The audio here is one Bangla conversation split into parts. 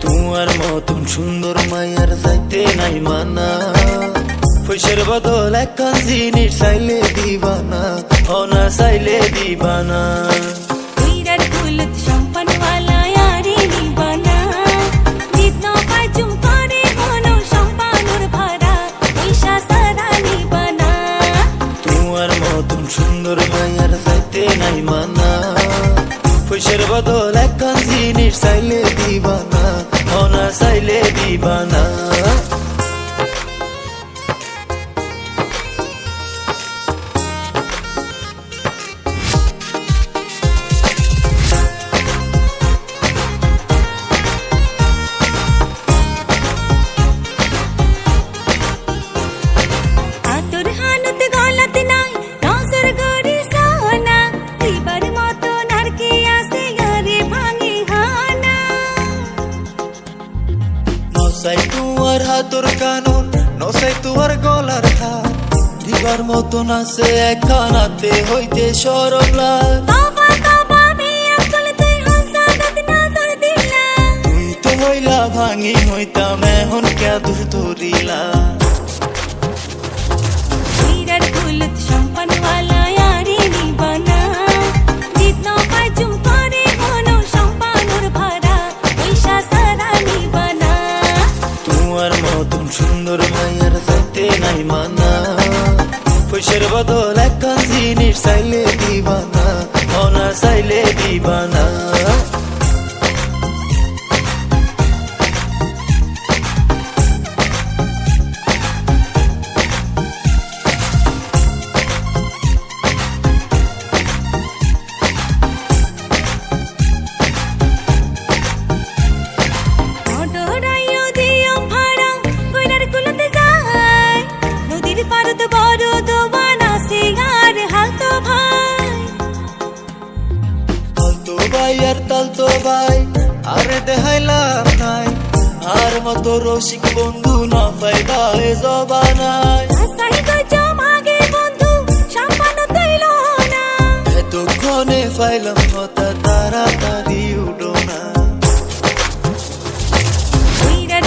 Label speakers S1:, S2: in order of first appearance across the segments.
S1: তোমার মতন সুন্দর মায়ার যাইতে নাই মানা। পয়সার বদল এখন জিনিস চাইলে দিবানা, অনার সাইলে দিবানা। মায়ার যাইতে নাই মানা পয়সার বদল একখান জিনিস চাইলে দিবানা অনা চাইলে দিবানা নসাই তোমার হাতর কানুন নসাই তোমার গলার থার দিবার মতন আছে একখানাতে হইতে
S2: সরলা
S1: তুই তো হইলা ভাঙি হইতাম এখন কে দূর ধরিলা
S2: মানা
S1: পয়সার বদল একখান জিনিস চাইলে দিবানা অনা চাইলে দিবানা
S2: ভাই
S1: আর তালতো ভাই, আরে দেখাইলাম নাই। আর মতো রসিক বন্ধু না পাইবা এ জবানায়
S2: তৈল
S1: এতক্ষণে পাইলাম হতা তাড়াতাড়ি উঠো না।
S2: উইরার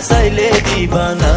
S1: চাইলে দিবানা।